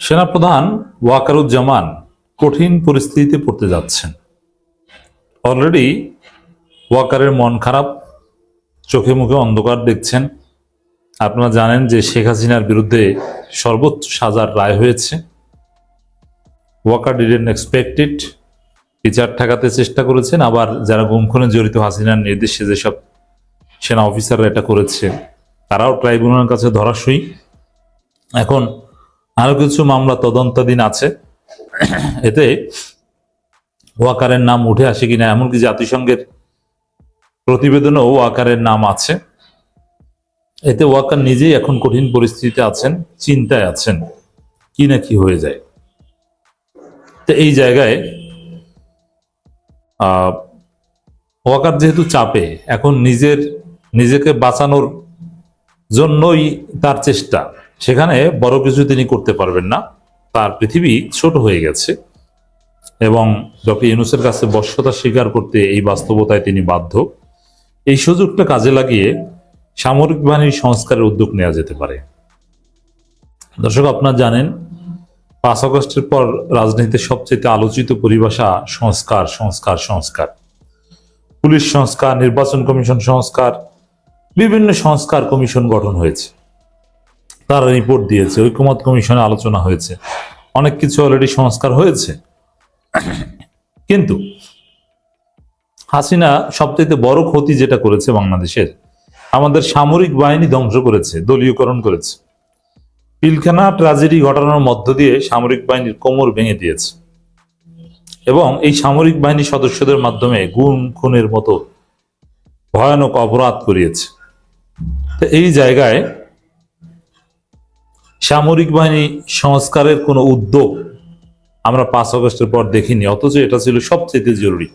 সেনাপ্রধান ওয়াকারুজ্জামান কঠিন পরিস্থিতিতে পড়তে যাচ্ছেন। অলরেডি ওয়াকারের মন খারাপ, চোখে মুখে অন্ধকার দেখছেন। আপনারা জানেন যে শেখ হাসিনার বিরুদ্ধে সর্বোচ্চ সাজার রায় হয়েছে। ওয়াকার ডিডেন্ট এক্সপেক্টেড, বিচার ঠেকাতে চেষ্টা করেছেন, আবার যারা গুমখুনে জড়িত হাসিনার নির্দেশে যেসব সেনা অফিসাররা এটা করেছে, তারাও ট্রাইব্যুনালের কাছে ধরাশয়ী। এখন আরও কিছু মামলা তদন্তাধীন আছে। এতে ওয়াকারের নাম উঠে আসে কিনা, এমনকি জাতিসংঘের প্রতিবেদনেও ওয়াকারের নাম আছে। এতে ওয়াকার নিজেই এখন কঠিন পরিস্থিতিতে আছেন, চিন্তায় আছেন, কি না কি হয়ে যায়। তো এই জায়গায় ওয়াকার যেহেতু চাপে, এখন নিজের, নিজেকে বাঁচানোর জন্যই তার চেষ্টা। সেখানে বড় কিছু তিনি করতে পারবেন না। তার পৃথিবী ছোট হয়ে গেছে। এবং ডক্টর ইউনুসের কাছে বশ্যতা স্বীকার করতে এই বাস্তবতায় তিনি বাধ্য। এই সুযোগটা কাজে লাগিয়ে সামরিক বাহিনীর সংস্কারের উদ্যোগ নেওয়া যেতে পারে। দর্শক, আপনারা জানেন, পাঁচ আগস্টের পর রাজনীতিতে সবচেয়ে আলোচিত পরিভাষা সংস্কার সংস্কার সংস্কার। পুলিশ সংস্কার, নির্বাচন কমিশন সংস্কার, বিভিন্ন সংস্কার কমিশন গঠন হয়েছে। তারা রিপোর্ট দিয়েছে, ঐক্যমত কমিশনে আলোচনা হয়েছে। অনেক কিছু অলরেডি সংস্কার হয়েছে। কিন্তু হাসিনা সবচেয়ে বড় ক্ষতি যেটা করেছে বাংলাদেশের, আমাদের সামরিক বাহিনী ধ্বংস করেছে, দলীয়করণ করেছে। পিলখানা ট্রাজেডি ঘটানোর মধ্য দিয়ে সামরিক বাহিনীর কোমর ভেঙে দিয়েছে। এবং এই সামরিক বাহিনী সদস্যদের মাধ্যমে গুম, খুনের মতো ভয়ানক অপরাধ করিয়েছে। এই জায়গায় সামরিক বাহিনী সংস্কারের কোনো উদ্যোগ আমরা পাঁচ আগস্টের পর দেখিনি, অথচ এটা ছিল সবচেয়ে জরুরি।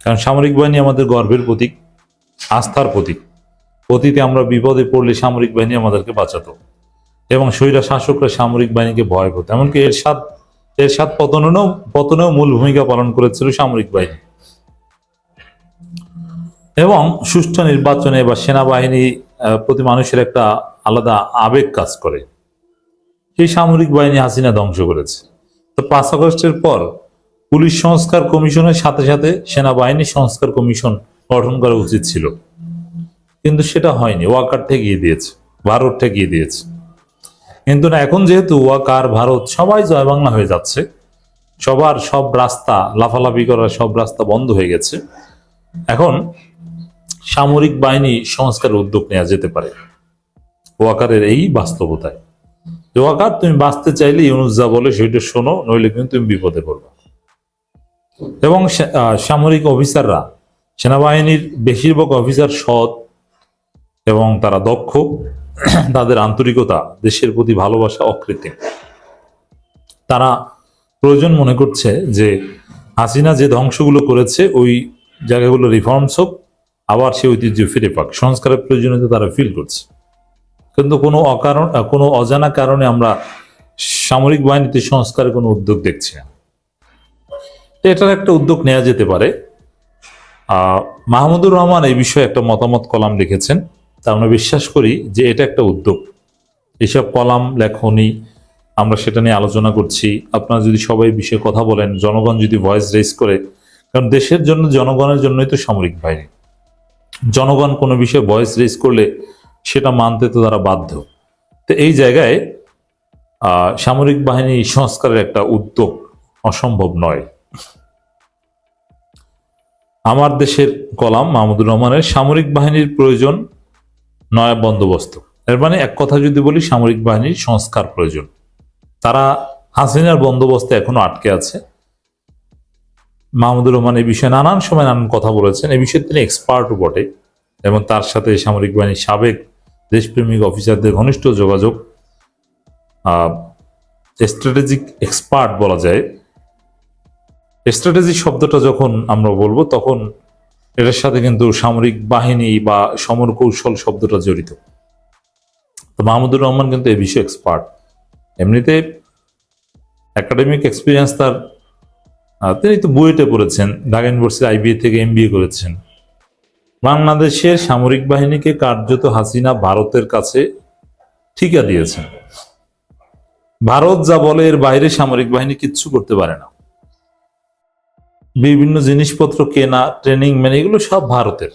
কারণ সামরিক বাহিনী আমাদের গর্বের প্রতীক, আস্থার প্রতীক। অতীতে আমরা বিপদে পড়লে সামরিক বাহিনী আমাদেরকে বাঁচাতো এবং স্বৈরা শাসকরা সামরিক বাহিনীকে ভয় করতো। এমনকি এর সাত এর সাত পতনেও পতনেও মূল ভূমিকা পালন করেছিল সামরিক বাহিনী। এবং সুষ্ঠু নির্বাচনে বা সেনাবাহিনী প্রতি মানুষের একটা আলাদা আবেগ কাজ করে। সেই সামরিক বাহিনী হাসিনা ধ্বংস করেছে। তো পাঁচ আগস্টের পর পুলিশ সংস্কার কমিশনের সাথে সাথে সেনাবাহিনী সংস্কার কমিশন গঠন করা উচিত ছিল। কিন্তু সেটা হয়নি, ওয়াকার ঠেকিয়ে দিয়েছে, ভারত ঠেকিয়ে দিয়েছে। কিন্তু না, এখন যেহেতু ওয়াকার, ভারত সবাই জয় বাংলা হয়ে যাচ্ছে, সবার সব রাস্তা, লাফালাফি করার সব রাস্তা বন্ধ হয়ে গেছে, এখন সামরিক বাহিনী সংস্কার উদ্যোগ নেওয়া যেতে পারে, ওয়াকারের এই বাস্তবতায়। যে ওয়াকার তুমি বাঁচতে চাইলে ইউনুস যা বলে সেটা শোনো, নইলে কিন্তু তুমি বিপদে পড়বে। এবং সামরিক অফিসাররা, সেনাবাহিনীর বেশিরভাগ অফিসার সৎ এবং তারা দক্ষ, তাদের আন্তরিকতা, দেশের প্রতি ভালোবাসা অকৃত্রিম। তারা প্রয়োজন মনে করছে যে হাসিনা যে ধ্বংসগুলো করেছে, ওই জায়গাগুলো রিফর্মস হোক, আবার সে ঐতিহ্য ফিরে পাক। সংস্কারের প্রয়োজনীয়তা তারা ফিল করছে। কিন্তু কোনো অকারণ কোনো অজানা কারণে আমরা সামরিক বাহিনীতে সংস্কারের কোনো উদ্যোগ দেখছি না। এটার একটা উদ্যোগ নেওয়া যেতে পারে। মাহমুদুর রহমান এই বিষয়ে একটা মতামত কলাম লিখেছেন। তা আমরা বিশ্বাস করি যে এটা একটা উদ্যোগ। এসব কলাম, লেখনি আমরা সেটা নিয়ে আলোচনা করছি। আপনারা যদি সবাই বিষয়ে কথা বলেন, জনগণ যদি ভয়েস রেজ করে, কারণ দেশের জন্য, জনগণের জন্যই তো সামরিক বাহিনী। জনগণ কোনো বিষয়ে ভয়েস রেজ করলে সেটা মানতে তো তারা বাধ্য। তো এই জায়গায় সামরিক বাহিনী সংস্কারের একটা উদ্যোগ অসম্ভব নয়। আমার দেশের কলাম মাহমুদুর রহমানের সামরিক বাহিনীর প্রয়োজন নয়া বন্দোবস্ত। এর মানে এক কথা যদি বলি, সামরিক বাহিনীর সংস্কার প্রয়োজন। তারা হাসিনার বন্দোবস্তে এখনও আটকে আছে। মাহমুদুর রহমান এই বিষয়ে নানান সময় নানান কথা বলেছেন। এই বিষয়ে তিনি এক্সপার্টও বটে। এবং তার সাথে সামরিক বাহিনীর সাবেক দেশপ্রেমিক অফিসারদের ঘনিষ্ঠ যোগাযোগ স্ট্র্যাটেজিক এক্সপার্ট বলা যায়। স্ট্র্যাটেজি শব্দটা যখন আমরা বলব, তখন এটার সাথে কিন্তু সামরিক বাহিনী বা সমর কৌশল শব্দটা জড়িত। তো মাহমুদুর রহমান কিন্তু এ বিষয়ে এক্সপার্ট এমনিতে একাডেমিক এক্সপিরিয়েন্স তার তিনি তো বুয়েটে পড়েছেন ঢাকা ইউনিভার্সিটি আইবিএ থেকে এমবিএ করেছেন। বাংলাদেশের সামরিক বাহিনীকে কার্যত হাসিনা ভারতের কাছে ঠিকা দিয়েছেন। ভারত যা বলে, এর বাইরে সামরিক বাহিনী কিচ্ছু করতে পারে না। বিভিন্ন জিনিসপত্র কেনা, ট্রেনিং, মেনে এগুলো সব ভারতের।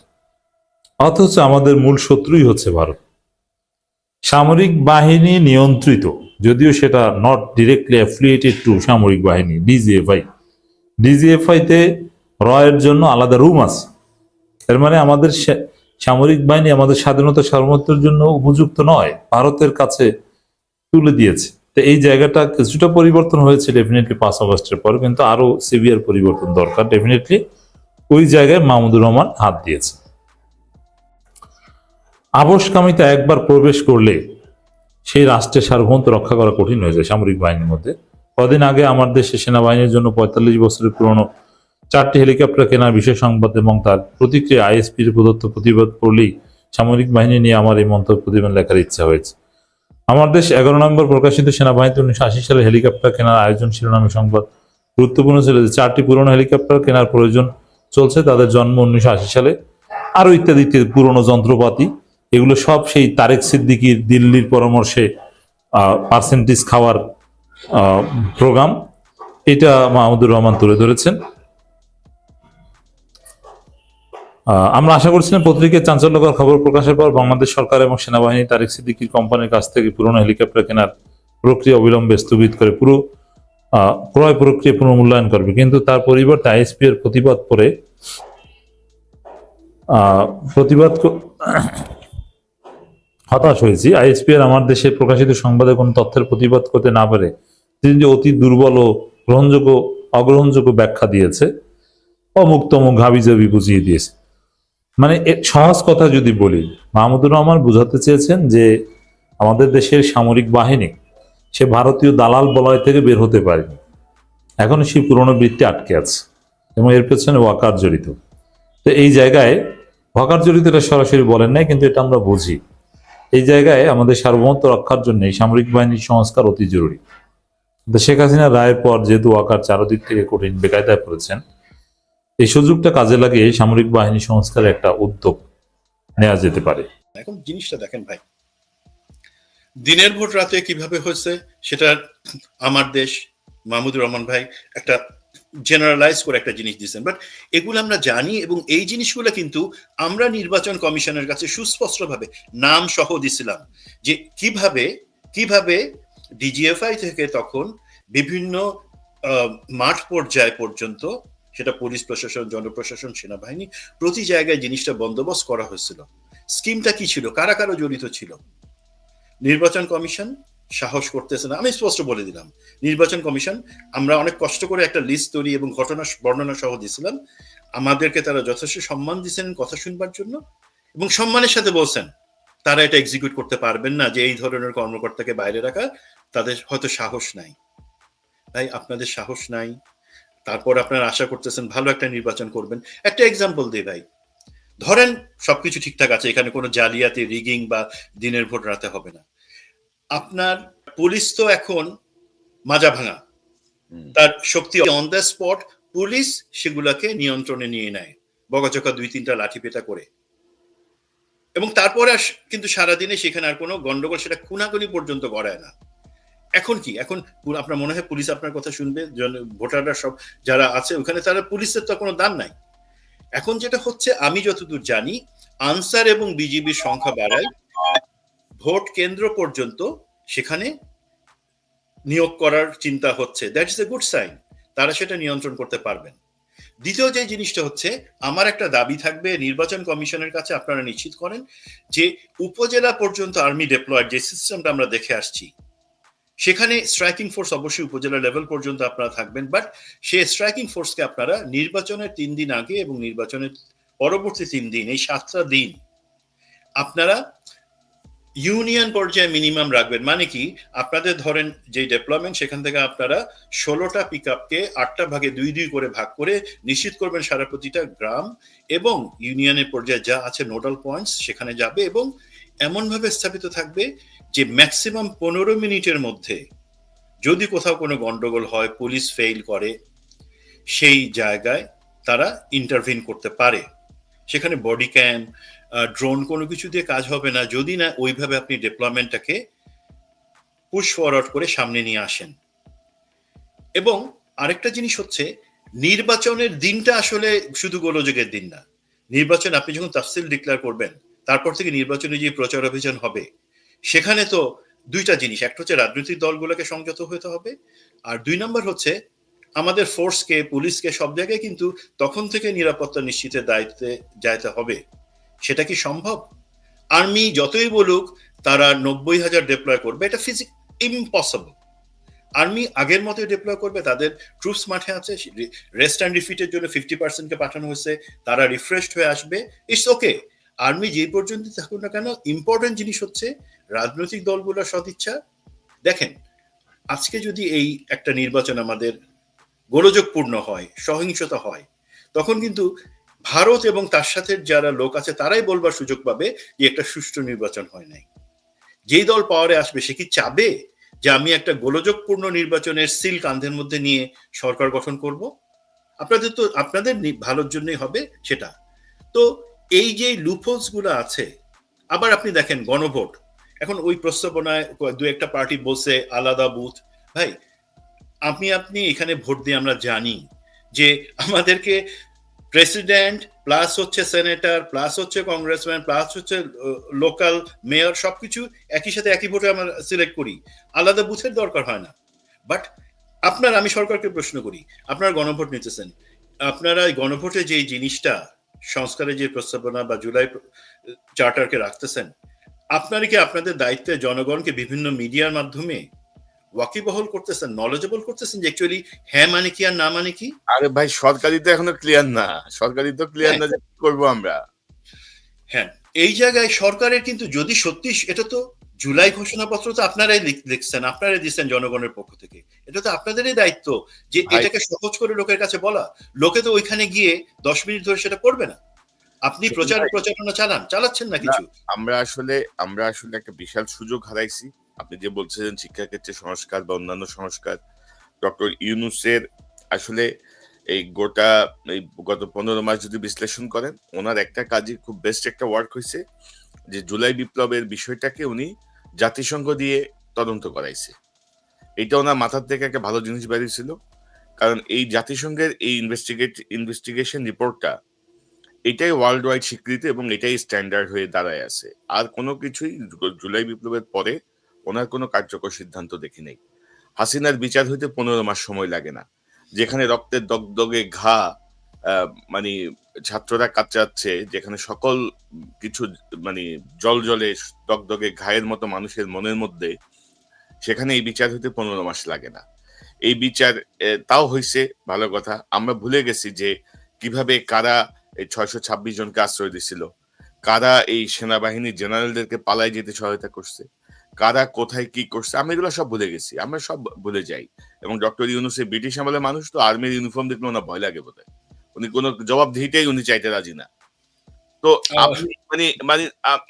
অথচ আমাদের মূল শত্রুই হচ্ছে ভারত। সামরিক বাহিনী নিয়ন্ত্রিত, যদিও সেটা নট ডিরেক্টলি অ্যাফিলিয়েটেড টু সামরিক বাহিনী ডিজিএফআই ডিজিএফআই তে রয়ের জন্য আলাদা রুম আছে। এর মানে আমাদের সামরিক বাহিনী আমাদের স্বাধীনতা সার্বভৌমত্বের জন্য উপযুক্ত নয়, ভারতের কাছে তুলে দিয়েছে। তো এই জায়গাটা কিছুটা পরিবর্তন হয়েছে ডেফিনেটলি পাঁচ আগস্টের পর, কিন্তু আরও সিভিয়ার পরিবর্তন দরকার ডেফিনেটলি ওই জায়গায় মাহমুদুর রহমান হাত দিয়েছে। আবসকামিতা একবার প্রবেশ করলে সেই রাষ্ট্রের সার্বভৌমত্ব রক্ষা করা কঠিন হয়ে যায় সামরিক বাহিনীর মধ্যে। কদিন আগে আমার দেশে সেনাবাহিনীর জন্য পঁয়তাল্লিশ বছরের পুরনো চারটি হেলিকপ্টার কেনার বিষয় সংবাদ এবং তার প্রতিক্রিয়া আইএসপির প্রদত্ত প্রতিবাদ করলেই সামরিক বাহিনী নিয়ে আমার এই মন্তব্য প্রতিবেদন লেখার ইচ্ছা হয়েছে। আমার দেশ এগারো নম্বর প্রকাশিত সেনাবাহিনীতে উনিশশো আশি সালে হেলিকপ্টার কেনার আয়োজন শিরোনামে সংবাদ। গুরুত্বপূর্ণ ছিল যে চারটি পুরনো হেলিকপ্টার কেনার প্রয়োজন চলছে, তাদের জন্ম উনিশশো আশি সালে। আরও ইত্যাদি পুরনো যন্ত্রপাতি, এগুলো সব সেই তারেক সিদ্দিকির দিল্লির পরামর্শে পার্সেন্টেজ খাওয়ার প্রোগ্রাম এটা মাহমুদুর রহমান তুলে ধরেছেন। আমরা আশা করছিলাম পত্রিকায় চাঞ্চল্যকর খবর প্রকাশের পর বাংলাদেশ সরকার এবং সেনাবাহিনী তারেক সিদ্দিকির কোম্পানির কাছ থেকে পুরনো হেলিকপ্টার কেনার প্রক্রিয়া অবিলম্বে স্থগিত করে পুরো ক্রয় প্রক্রিয়া পুনর্মূল্যায়ন করবে। কিন্তু তার পরিবর্তে আইএসপি এর প্রতিবাদ করে প্রতিবাদ হতাশ হয়েছি। আইএসপি এর আমার দেশে প্রকাশিত সংবাদে কোনো তথ্যের প্রতিবাদ করতে না পারে তিনি যে অতি দুর্বল ও গ্রহণযোগ্য, অগ্রহণযোগ্য ব্যাখ্যা দিয়েছে। অমুক তমুক হাবিজাবি বুঝিয়ে দিয়েছে। মানে সহজ কথা যদি বলি, মাহমুদুর রহমান বুঝাতে চেয়েছেন যে আমাদের দেশের সামরিক বাহিনী, সে ভারতীয় দালাল বলয় থেকে বের হতে পারেনি। এখনও সেই পুরনো বৃত্তি আটকে আছে এবং এর পেছনে ওয়াকার জড়িত। তো এই জায়গায় ওয়াকার জড়িত এটা সরাসরি বলেন নাই, কিন্তু এটা আমরা বুঝি। এই জায়গায় আমাদের সার্বভৌমত্ব রক্ষার জন্য এই সামরিক বাহিনীর সংস্কার অতি জরুরি। শেখ হাসিনা রায়ের পর যেহেতু ওয়াকার চারদিক থেকে কঠিন বেকায়দায় পড়েছেন এই সুযোগটা কাজে লাগিয়ে সামরিক বাহিনী সংস্কারের একটা উদ্যোগ নেওয়া যেতে পারে। এখন জিনিসটা দেখেন ভাই, দিনের ভোট রাতে কীভাবে হয়েছে সেটা আমার দেশ মাহমুদুর রহমান ভাই একটা জেনারেলাইজ করে একটা জিনিস দিয়েছেন। বাট এগুলো আমরা জানি এবং এই জিনিসগুলো কিন্তু আমরা নির্বাচন কমিশনের কাছে সুস্পষ্টভাবে নাম সহ দিছিলাম যে কীভাবে কীভাবে ডিজিএফআই থেকে তখন বিভিন্ন মাঠ পর্যায় পর্যন্ত সেটা পুলিশ প্রশাসন, জনপ্রশাসন, সেনাবাহিনী, প্রতি জায়গায় জিনিসটা বন্দোবস্ত করা হয়েছিল। স্কিমটা কি ছিল? কারা কারা জড়িত ছিল? নির্বাচন কমিশন সাহস করতেছে না। আমি স্পষ্ট বলে দিলাম, নির্বাচন কমিশন, আমরা অনেক কষ্ট করে একটা লিস্ট তৈরি এবং ঘটনা বর্ণনা সহ দিয়েছিলাম। আমাদেরকে তারা যথেষ্ট সম্মান দিয়েছেন কথা শুনবার জন্য এবং সম্মানের সাথে বলছেন, তারা এটা এক্সিকিউট করতে পারবেন না যে এই ধরনের কর্মকর্তাকে বাইরে রাখা, তাদের হয়তো সাহস নাই। তাই আপনাদের সাহস নাই। তারপর আপনারা আশা করতেছেন ভালো একটা নির্বাচন করবেন। একটা এক্সাম্পল দিই ভাই। ধরেন সবকিছু ঠিকঠাক আছে এখানে কোনো জালিয়াতি রিগিং বা দিনের ভোট রাতে হবে না। আপনার পুলিশ তো এখন মাজা ভাঙা। তার শক্তি অন দ্য স্পট পুলিশ সেগুলাকে নিয়ন্ত্রণে নিয়ে নেয়। বগাচকা দুই তিনটা লাঠি পেটা করে। এবং তারপরে কিন্তু সারাদিনে সেখানে আর কোনো গন্ডগোল সেটা খুনাখুনি পর্যন্ত গড়ায় না। এখন কি? এখন আপনার মনে হয় পুলিশ আপনার কথা শুনবে ভোটাররা সব যারা আছে ওখানে তারা পুলিশের তো কোনো দাম নাই। এখন যেটা হচ্ছে, আমি যতদূর জানি, আনসার এবং বিজিবির সংখ্যা বাড়ায়, ভোট কেন্দ্র পর্যন্ত সেখানে নিয়োগ করার চিন্তা হচ্ছে। That is a good sign তারা সেটা নিয়ন্ত্রণ করতে পারবেন। দ্বিতীয় যে জিনিসটা হচ্ছে, আমার একটা দাবি থাকবে, নির্বাচন কমিশনের কাছে আপনারা নিশ্চিত করেন যে উপজেলা পর্যন্ত আর্মি ডেপ্লয়েড যে সিস্টেমটা আমরা দেখে আসছি সেখানে স্ট্রাইকিং ফোর্স অবশ্যই উপজেলা লেভেল পর্যন্ত আপনারা থাকবেন বাট সে স্ট্রাইকিং ফোর্সকে আপনারা নির্বাচনের তিন দিন আগে এবং নির্বাচনের পরবর্তী তিন দিন, এই সাতটা দিন, আপনারা ইউনিয়ন পর্যায়ে মিনিমাম রাখবেন। মানে কি? আপনাদের ধরেন যে ডেভেলপমেন্ট সেখান থেকে আপনারা ষোলোটা পিক আপকে আটটা ভাগে দুই দুই করে ভাগ করে নিশ্চিত করবেন সারা প্রতিটা গ্রাম এবং ইউনিয়নের পর্যায়ে যা আছে নোডাল পয়েন্টস সেখানে যাবে এবং এমনভাবে স্থাপিত থাকবে যে ম্যাক্সিমাম পনেরো মিনিটের মধ্যে যদি কোথাও কোনো গন্ডগোল হয়, পুলিশ ফেইল করে, সেই জায়গায় তারা ইন্টারভিন করতে পারে। সেখানে বডি ক্যাম ড্রোন কোনো কিছু দিয়ে কাজ হবে না। যদি না, ওইভাবে আপনি ডেপ্লয়মেন্টটাকে পুশ ফরওয়ার্ড করে সামনে নিয়ে আসেন। এবং আরেকটা জিনিস হচ্ছে, নির্বাচনের দিনটা আসলে শুধু গোলযোগের দিন না। নির্বাচন আপনি যখন তাফসিল ডিক্লেয়ার করবেন, তারপর থেকে নির্বাচনে যে প্রচার অভিযান হবে সেখানে তো দুইটা জিনিস, একটা হচ্ছে রাজনৈতিক দলগুলোকে সংযত হতে হবে, আর দুই নম্বর হচ্ছে আমাদের ফোর্সকে, পুলিশকে সব জায়গায় কিন্তু তখন থেকে নিরাপত্তা নিশ্চিতের দায়িত্বে যাইতে হবে। সেটা কি সম্ভব? আর্মি যতই বলুক, তারা নব্বই হাজার ডিপ্লয় করবে, এটা ফিজিক ইম্পসিবল আর্মি আগের মতো ডিপ্লয় করবে, তাদের ট্রুপস মাঠে আছে রেস্ট অ্যান্ড রিফিটের জন্য ফিফটি পার্সেন্টকে পাঠানো হয়েছে, তারা রিফ্রেশড হয়ে আসবে ইটস ওকে আর্মি যে পর্যন্ত থাকুক না কেন ইম্পর্টেন্ট জিনিস হচ্ছে রাজনৈতিক দলগুলোর সদিচ্ছা। দেখেন, আজকে যদি এই একটা নির্বাচন আমাদের গোলযোগপূর্ণ হয়, সহিংসতা হয়, তখন কিন্তু ভারত এবং তার সাথে যারা লোক আছে, তারাই বলবার সুযোগ পাবে যে একটা সুষ্ঠু নির্বাচন হয় নাই। যেই দল পাওয়ারে আসবে, সে কি চাবে যে আমি একটা গোলযোগপূর্ণ নির্বাচনের সিল কান্ধের মধ্যে নিয়ে সরকার গঠন করব? আপনাদের তো, আপনাদের ভালোর জন্যই হবে সেটা। তো এই যে লুপোলসগুলো আছে, আবার আপনি দেখেন গণভোট। এখন ওই প্রস্তাবনায় দু একটা পার্টি বলছে, আলাদা বুথ ভাই আপনি আপনি এখানে ভোট দিয়ে আমরা জানি যে আমাদেরকে প্রেসিডেন্ট প্লাস হচ্ছে সেনেটর প্লাস হচ্ছে কংগ্রেসম্যান প্লাস হচ্ছে লোকাল মেয়র সবকিছু একই সাথে একই ভোটে আমরা সিলেক্ট করি। আলাদা বুথের দরকার হয় না। বাট আপনার, আমি সরকারকে প্রশ্ন করি, আপনারা গণভোট নিতেছেন। আপনারা গণভোটে যে জিনিসটা সংস্কারের যে প্রস্তাবনা বা জুলাই চার্টারকে রাখতেছেন আপনারা কি আপনাদের দায়িত্বে জনগণকে বিভিন্ন মিডিয়ার মাধ্যমে ওয়াকিবহল করতেছেন নলেজেবল করতেছেন যে অ্যাকচুয়ালি হ্যাঁ মানে কি আর না মানে কি? আরে ভাই সরকারি তো এখনও ক্লিয়ার না। সরকারি তো ক্লিয়ার না যে কি করব আমরা। হ্যাঁ এই জায়গায় সরকারের কিন্তু যদি সত্যি এটা তো জুলাই ঘোষণাপত্র তো আপনারাই লিখছেন আপনারাই দিচ্ছেন জনগণের পক্ষ থেকে। এটা তো আপনাদেরই দায়িত্ব যে এটাকে সহজ করে লোকের কাছে বলা। লোকে তো ওইখানে গিয়ে দশ মিনিট ধরে সেটা পড়বে না। আপনি। প্রচার প্রচারণা চালান চালাচ্ছেন না কিছু? আমরা আসলে আমরা আসলে একটা বিশাল সুযোগ হারাইছি। আপনি যে বলছিলেন শিক্ষাক্ষেত্রে সংস্কার বা অন্যান্য সংস্কার ডক্টর ইউনুসের আসলে এই গোটা এই গত পনেরো মাস যদি বিশ্লেষণ করেন ওনার একটা কাজই খুব বেস্ট একটা ওয়ার্ক হয়েছে যে জুলাই বিপ্লবের বিষয়টাকে উনি জাতিসংঘ দিয়ে তদন্ত করাইছে। এটা ওনার মাথার থেকে একটা ভালো জিনিস বেরিয়েছিল। কারণ এই জাতিসংঘের এই ইনভেস্টিগেট ইনভেস্টিগেশন রিপোর্টটা এটাই ওয়ার্ল্ড ওয়াইড স্বীকৃতি এবং এটাই স্ট্যান্ডার্ড হয়ে দাঁড়ায় আছে। আর কোনো কিছুই জুলাই বিপ্লবের পরে ওনার কোনো কার্যকর সিদ্ধান্ত দেখি নেই। হাসিনার বিচার হইতে পনেরো মাস সময় লাগে না। যেখানে রক্তের দগদগে ঘা মানে ছাত্ররা কাতরাচ্ছে যেখানে সকল কিছু মানে জল জলে দগদগে ঘায়ের মতো মানুষের মনের মধ্যে সেখানে এই বিচার হইতে পনেরো মাস লাগে না। এই বিচার তাও হয়েছে ভালো কথা। আমরা ভুলে গেছি যে কীভাবে কারা এই ছয়শো ছাব্বিশ জনকে আশ্রয় দিছিল। কারা এই সেনাবাহিনীর জেনারেলদেরকে পালায় যেতে সহায়তা করছে। কারা কোথায় কি করছে আমি এগুলো সব ভুলে গেছি। আমরা সব ভুলে যাই। এবং ডক্টর ইউনুস ব্রিটিশ আমলের মানুষ তো আর্মির ইউনিফর্ম দেখলে ওনার ভয় লাগে বোধ উনি কোনো জবাব দিতেই উনি চাইতে রাজি না। তো আপনি মানে মানে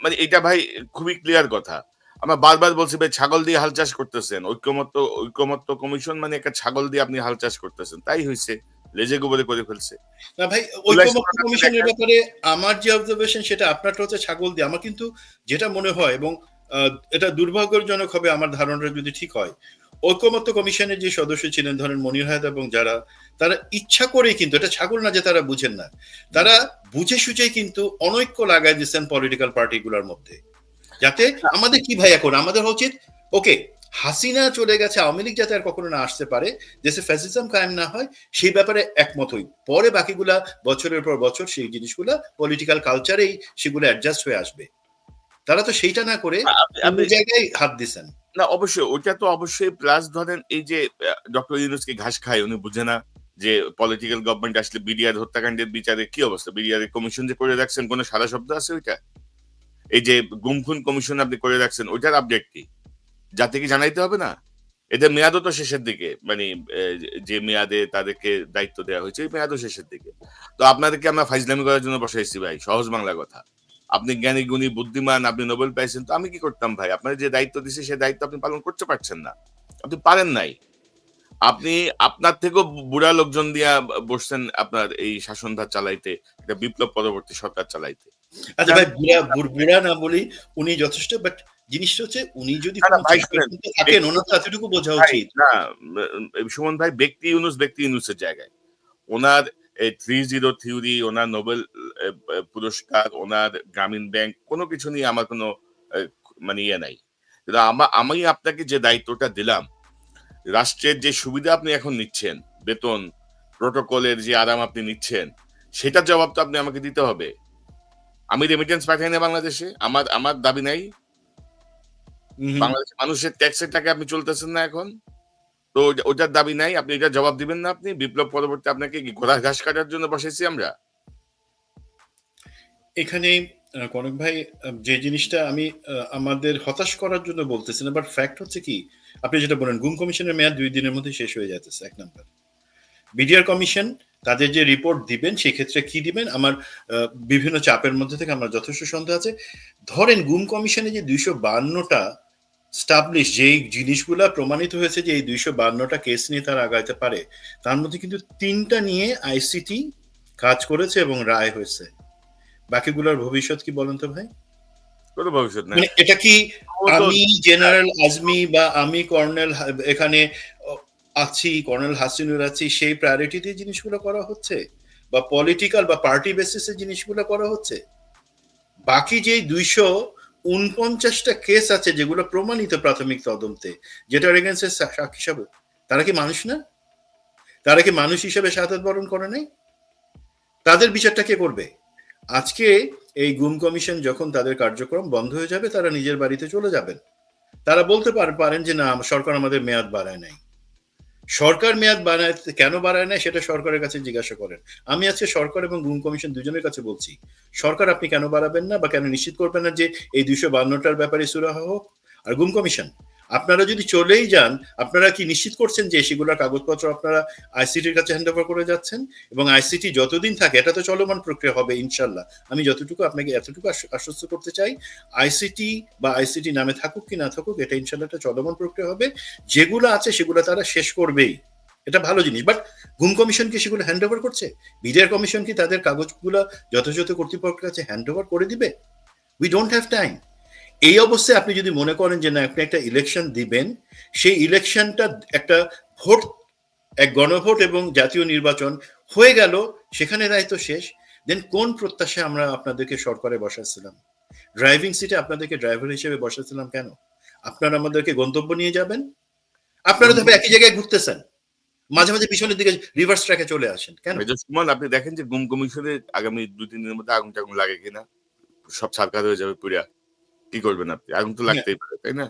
মানে এটা ভাই খুবই ক্লিয়ার কথা। আমরা বারবার বলছি ভাই ছাগল দিয়ে হাল চাষ করতেছেন। ঐক্যমত্য ঐক্যমত্য কমিশন মানে একটা ছাগল দিয়ে আপনি হাল চাষ করতেছেন। তাই হয়েছে লেজে গোবরে করে ফেলছে। না ভাই ঐক্যমত্য কমিশনের ব্যাপারে আমার যে অবজারভেশন সেটা আপনারটা হচ্ছে ছাগল দিয়ে। আমার কিন্তু যেটা মনে হয় এবং এটা দুর্ভাগ্যজনক হবে আমার ধারণাটা যদি ঠিক হয়। ঐক্যমত্য কমিশনের যে সদস্য ছিলেন ধরেন মনির হায়দ এবং যারা, তারা ইচ্ছা করেই কিন্তু, এটা ছাগল না যে তারা বুঝেন না, তারা বুঝে সুঝেই কিন্তু অনৈক্য লাগাই দিচ্ছেন পলিটিক্যাল পার্টিগুলোর মধ্যে। যাতে আমাদের কি ভাই এখন, আমাদের উচিত, ওকে, হাসিনা চলে গেছে, আওয়ামী লীগ যাতে আর কখনো না আসতে পারে, দেশে ফ্যাসিজম কায়েম না হয়, সেই ব্যাপারে একমত হই। পরে বাকিগুলা বছরের পর বছর সেই জিনিসগুলা পলিটিক্যাল কালচারেই সেগুলো অ্যাডজাস্ট হয়ে আসবে। তারা তো সেইটা না করে আপনি- জায়গায় হাত দিছেন। না অবশ্যই ওটা তো অবশ্যই প্লাস ধরেন এই যে ডক্টর ইউনুসকে ঘাস খায় উনি বুঝে না যে পলিটিক্যাল গভর্নমেন্ট আসলে বিডিআর হত্যাকাণ্ডের বিচারে কি অবস্থা? বিডিআর কমিশন যে করে রাখছেন কোনো সারা শব্দ আছে ওইটা? এই যে গুমখুন কমিশন আপনি করে রাখছেন ওইটার আপডেট কি? জাতি কি জানাইতে হবে না? এদের মেয়াদও তো শেষের দিকে মানে যে মেয়াদে তাদেরকে দায়িত্ব দেওয়া হয়েছে ওই মেয়াদও শেষের দিকে। তো আপনাদেরকে আমরা ফাইজলামি করার জন্য বসাইছি ভাই সহজ বাংলা কথা। আপনি জ্ঞানী গুণী বুদ্ধিমান আপনি নোবেল পাইছেন তো আমি কি করতাম ভাই? আপনার যে দায়িত্ব দিছে সে দায়িত্ব আপনি পালন করতে পারছেন না। আপনি পারেন নাই। আপনি আপনার থেকেও বুড়া লোকজন দিয়া বসছেন আপনার এই শাসনধার চালাইতে একটা বিপ্লব পরবর্তী সরকার চালাইতে। আচ্ছা ভাই বুড়া বুড়- না বলি উনি যথেষ্ট বাট জিনিসটা হচ্ছে উনি যদি থাকেন ওনার এতটুকু বোঝা উচিত। না সুমন ভাই ব্যক্তি ইউনুস ব্যক্তি ইউনুসের জায়গায়। ওনার থ্রি জিরো থিওরি ওনার নোবেল পুরস্কার ওনার গ্রামীণ ব্যাংক কোনো কিছু নিয়ে আমার কোনো মানে ইয়ে নাই। কিন্তু আমা- আমি আপনাকে যে দায়িত্বটা দিলাম রাষ্ট্রের যে সুবিধা আপনি এখন নিচ্ছেন বেতন প্রোটোকলের যে আরাম আপনি নিচ্ছেন সেটার জবাব তো আপনি আমাকে দিতে হবে। আমি রেমিটেন্স পাঠাই না বাংলাদেশে আমার আমার দাবি নাই। বাংলাদেশের মানুষের ট্যাক্সের টাকা আপনি চলতেছেন না এখন। তো ওটার দাবি নাই, আপনি এটা জবাব দিবেন না আপনি। বিপ্লব পরবর্তী আপনাকে কি ঘোড়া ঘাস কাটার জন্য বসেছি আমরা? এখানে কনক ভাই যে জিনিসটা আমি আমাদের হতাশ করার জন্য বলতেছি না বাট ফ্যাক্ট হচ্ছে কি, আপনি যেটা বলেন, গুম কমিশনের মেয়াদ দুই দিনের মধ্যে শেষ হয়ে যাচ্ছে এক নাম্বার। বিডিআর কমিশন তাদের যে রিপোর্ট দিবেন, সেক্ষেত্রে কি দিবেন? আমার বিভিন্ন চাপের মধ্যে থেকে আমার যথেষ্ট সন্দেহ আছে। ধরেন গুম কমিশনে যে দুইশো বান্নটা স্টাবলিশ যেই জিনিসগুলা প্রমাণিত হয়েছে যে এই দুইশো বান্নটা কেস নিয়ে তারা আগাইতে পারে তার মধ্যে কিন্তু তিনটা নিয়ে আইসিটি কাজ করেছে এবং রায় হয়েছে। বাকিগুলোর ভবিষ্যৎ কি বলেন তো ভাই? কোনো ভবিষ্যৎ নাই। মানে এটা কি আমি জেনারেল আজমি বা আমি কর্নেল এখানে আছি কর্নেল হাসিনুর আছি সেই প্রায়োরিটি দিয়ে জিনিসগুলো করা হচ্ছে? বা পলিটিক্যাল বা পার্টি বেসিসে জিনিসগুলো করা হচ্ছে? বাকি যে দুইশো উনপঞ্চাশটা কেস আছে যেগুলো প্রমাণিত প্রাথমিক তদন্তে যেটার এগেন্সে সাক্ষী হিসাবে। তারা কি মানুষ না? তারা কি মানুষ হিসেবে শাহাদত বরণ করে নাই? তাদের বিচারটা কে করবে? আজকে এই গুম কমিশন যখন তাদের কার্যক্রম বন্ধ হয়ে যাবে, তারা নিজের বাড়িতে চলে যাবেন। তারা বলতে পার- পারেন যে না, সরকার আমাদের মেয়াদ বাড়ায় নাই। সরকার মেয়াদ বাড়ায় কেন বাড়ায় না সেটা সরকারের কাছে জিজ্ঞাসা করেন। আমি আজকে সরকার এবং গুম কমিশন দুজনের কাছে বলছি, সরকার আপনি কেন বাড়াবেন না বা কেন নিশ্চিত করবেন না যে এই দুইশো বান্নটার ব্যাপারে সুরাহা হোক? আর গুম কমিশন আপনারা যদি চলেই যান, আপনারা কি নিশ্চিত করছেন যে সেগুলোর কাগজপত্র আপনারা আইসিটির কাছে হ্যান্ড ওভার করে যাচ্ছেন? এবং আইসিটি যতদিন থাকে, এটা তো চলমান প্রক্রিয়া হবে ইনশাল্লাহ আমি যতটুকু আপনাকে এতটুকু আশ্ব- আশ্বস্ত করতে চাই আইসিটি বা আইসিটি নামে থাকুক কি না থাকুক, এটা ইনশাল্লাহ একটা চলমান প্রক্রিয়া হবে। যেগুলো আছে সেগুলো তারা শেষ করবেই। এটা ভালো জিনিস। বাট গুম কমিশন কি সেগুলো হ্যান্ড ওভার করছে? বিডিআর কমিশন কি তাদের কাগজগুলো যথাযথ কর্তৃপক্ষের কাছে হ্যান্ড ওভার করে দিবে? উই ডোন্ট হ্যাভ টাইম এই অবস্থায় আপনি যদি মনে করেন যে না, আপনি একটা ইলেকশন দিবেন, সেই ইলেকশনটা একটা ভোট, এক গণভোট এবং জাতীয় নির্বাচন হয়ে গেল, সেখানে দায়িত্ব শেষ দেন কোন প্রত্যাশায় আমরা আপনাদেরকে সরকারে বসাচ্ছিলাম? ড্রাইভিং সিটে আপনাদেরকে ড্রাইভার হিসেবে বসাচ্ছিলাম কেন? আপনারা আমাদেরকে গন্তব্য নিয়ে যাবেন? আপনারা তবে একই জায়গায় ঘুরতেছেন। মাঝে মাঝে পিছনের দিকে রিভার্স ট্র্যাকে চলে আসেন। কেন? সুমন, আপনি দেখেন যে গুম কমিশনের আগামী দুই, তিন দিনের মধ্যে আগুন টাগুন লাগে কিনা? সব সরকার হয়ে যাবে পুরা। কি করবেন আপনি? আগুন তো লাগতেই পারে তাই না?